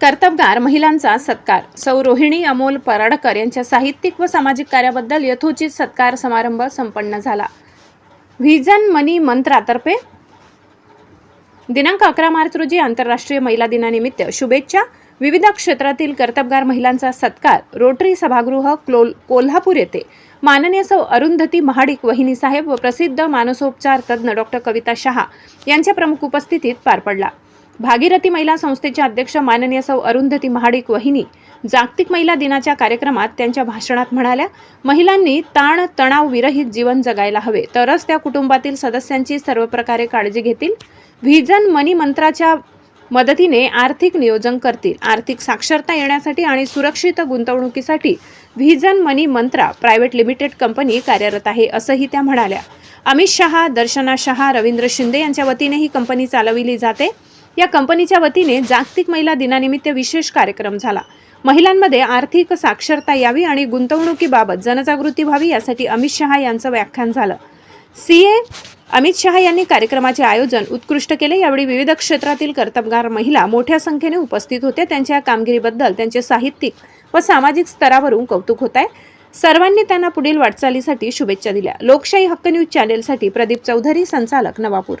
कर्तबगार महिलांचा सत्कार. सौ रोहिणी अमोल पराडकर यांच्या साहित्यिक व सामाजिक कार्याबद्दल यथोचित सत्कार समारंभ संपन्न झाला. व्हिजन मनी मंत्रातर्फे दिनांक अकरा मार्च रोजी आंतरराष्ट्रीय महिला दिनानिमित्त शुभेच्छा. विविध क्षेत्रातील कर्तबगार महिलांचा सत्कार रोटरी सभागृह क्लोल कोल्हापूर येथे. माननीय सौ अरुंधती महाडिक वहिनी साहेब व प्रसिद्ध मानसोपचार तज्ज्ञ डॉक्टर कविता शहा यांच्या प्रमुख उपस्थितीत पार पडला. भागीरथी महिला संस्थेच्या अध्यक्ष माननीय सौ अरुंधती महाडिक वहिनी जागतिक महिला दिनाच्या कार्यक्रमात त्यांच्या भाषणात म्हणाल्या महिलांनी ताण तणाव विरहित जीवन जगायला हवे. तरच त्या कुटुंबातील सदस्यांची सर्व प्रकारे काळजी घेतील. व्हिजन मनी मंत्राच्या मदतीने आर्थिक नियोजन करतील. आर्थिक साक्षरता येण्यासाठी आणि सुरक्षित गुंतवणुकीसाठी Vision Money Mantra Private Limited company कार्यरत आहे असंही त्या म्हणाल्या. अमित शहा दर्शना शहा रवींद्र शिंदे यांच्या वतीने ही कंपनी चालविली जाते. या कंपनीच्या वतीने जागतिक महिला दिनानिमित्त विशेष कार्यक्रम झाला. महिलांमध्ये आर्थिक साक्षरता यावी आणि गुंतवणुकीबाबत जनजागृती व्हावी यासाठी अमित शहा यांचं व्याख्यान झालं. सी ए अमित शहा यांनी कार्यक्रमाचे आयोजन उत्कृष्ट केले. यावेळी विविध क्षेत्रातील कर्तबगार महिला मोठ्या संख्येने उपस्थित होत्या त्यांच्या कामगिरीबद्दल त्यांचे साहित्यिक व सामाजिक स्तरावरून कौतुक होत आहे. सर्वांनी त्यांना पुढील वाटचालीसाठी शुभेच्छा दिल्या. लोकशाही हक्क न्यूज चॅनेलसाठी प्रदीप चौधरी संचालक नवापूर.